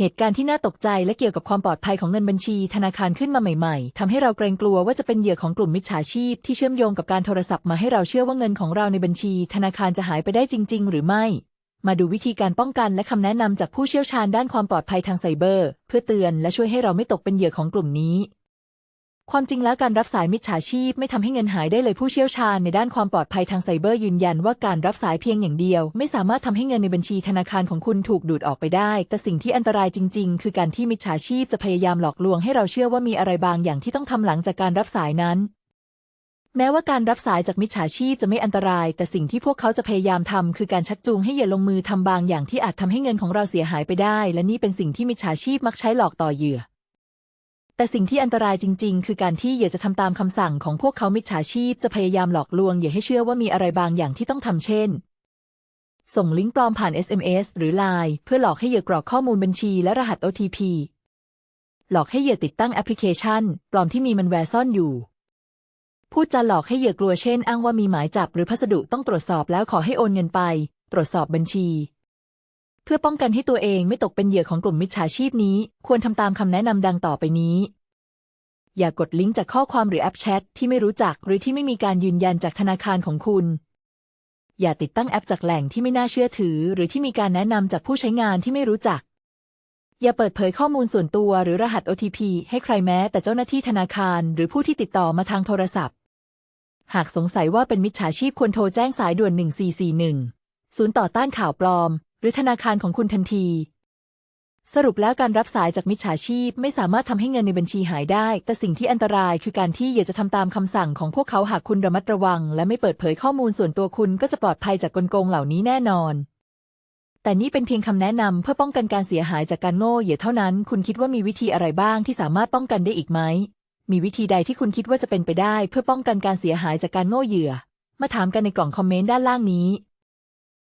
เหตุการณ์ที่น่าตกใจและเกี่ยวกับความปลอดภัยของเงินบัญชี ธนาคารขึ้นมาใหม่ๆทำให้เราเกรงกลัวว่าจะเป็นเหยื่อของกลุ่มมิจฉาชีพ ที่เชื่อมโยงกับการโทรศัพท์มาให้เราเชื่อว่าเงินของเราในบัญชี ธนาคารจะหายไปได้จริง ๆ หรือไม่ มาดูวิธีการป้องกันและคำแนะนำจากผู้เชี่ยวชาญด้านความปลอดภัยทางไซเบอร์ เพื่อเตือนและช่วยให้เราไม่ตกเป็นเหยื่อของกลุ่มนี้ ความจริงแล้วการรับสายมิจฉาชีพไม่ทำให้เงินหายได้เลยผู้เชี่ยวชาญในด้านความปลอดภัยทางไซเบอร์ยืนยันว่าการรับสายเพียงอย่างเดียว ไม่สามารถทำให้เงินในบัญชีธนาคารของคุณถูกดูดออกไปได้ แต่สิ่งที่อันตรายจริง ๆ คือการที่มิจฉาชีพจะพยายามหลอกลวงให้เราเชื่อว่ามีอะไรบางอย่างที่ต้องทำหลังจากการรับสายนั้น แม้ว่าการรับสายจากมิจฉาชีพจะไม่อันตราย แต่สิ่งที่พวกเขาจะพยายามทำคือการชักจูงให้เหยื่อลงมือทำบางอย่างที่อาจทำให้เงินของเราเสียหายไปได้ และนี่เป็นสิ่งที่มิจฉาชีพมักใช้หลอกต่อเหยื่อ แต่สิ่งที่อันตรายจริง ๆ คือการที่เหยื่อจะทำตามคำสั่งของพวกเขามิจฉาชีพจะพยายามหลอกลวงเหยื่อให้เชื่อว่ามีอะไรบางอย่างที่ต้องทำเช่น ส่งลิงก์ปลอมผ่าน SMS หรือ Line เพื่อหลอกให้เหยื่อกรอกข้อมูลบัญชีและรหัส OTP หลอกให้เหยื่อติดตั้งแอปพลิเคชัน ปลอมที่มีมันแวร์ซ่อนอยู่ พูดจาหลอกให้เหยื่อกลัวเช่น อ้างว่ามีหมายจับหรือพัสดุต้องตรวจสอบแล้วขอให้โอนเงินไป ตรวจสอบบัญชี เพื่อป้องกันให้ตัวเองไม่ตกเป็นเหยื่อของกลุ่มมิจฉาชีพนี้ ควรทำตามคำแนะนำดังต่อไปนี้ อย่ากดลิงก์จากข้อความหรือแอปแชทที่ไม่รู้จักหรือที่ไม่มีการยืนยันจากธนาคารของคุณ อย่าติดตั้งแอปจากแหล่งที่ไม่น่าเชื่อถือ หรือที่มีการแนะนำจากผู้ใช้งานที่ไม่รู้จัก อย่าเปิดเผยข้อมูลส่วนตัวหรือรหัส OTP ให้ใครแม้แต่เจ้าหน้าที่ธนาคาร หรือผู้ที่ติดต่อมาทางโทรศัพท์ หากสงสัยว่าเป็นมิจฉาชีพควรโทรแจ้งสายด่วน 1441ศูนย์ต่อต้านข่าวปลอม รือธนาคารของคุณทันที สรุปแล้วการรับสายจากมิจฉาชีพไม่สามารถทำให้เงินในบัญชีหายได้ แต่สิ่งที่อันตรายคือการที่เหยื่อจะทำตามคำสั่งของพวกเขาหากคุณระมัดระวัง และไม่เปิดเผยข้อมูลส่วนตัวคุณก็จะปลอดภัยจากกลโกงเหล่านี้แน่นอนแต่นี่เป็นเพียงคำแนะนำเพื่อป้องกันการเสียหายจากการโง่เหยื่อเท่านั้น คุณคิดว่ามีวิธีอะไรบ้างที่สามารถป้องกันได้อีกไหม มีวิธีใดที่คุณคิดว่าจะเป็นไปได้ เพื่อป้องกันการเสียหายจากการโง่เหยื่อ มาถามกันในกล่องคอมเมนต์ด้านล่างนี้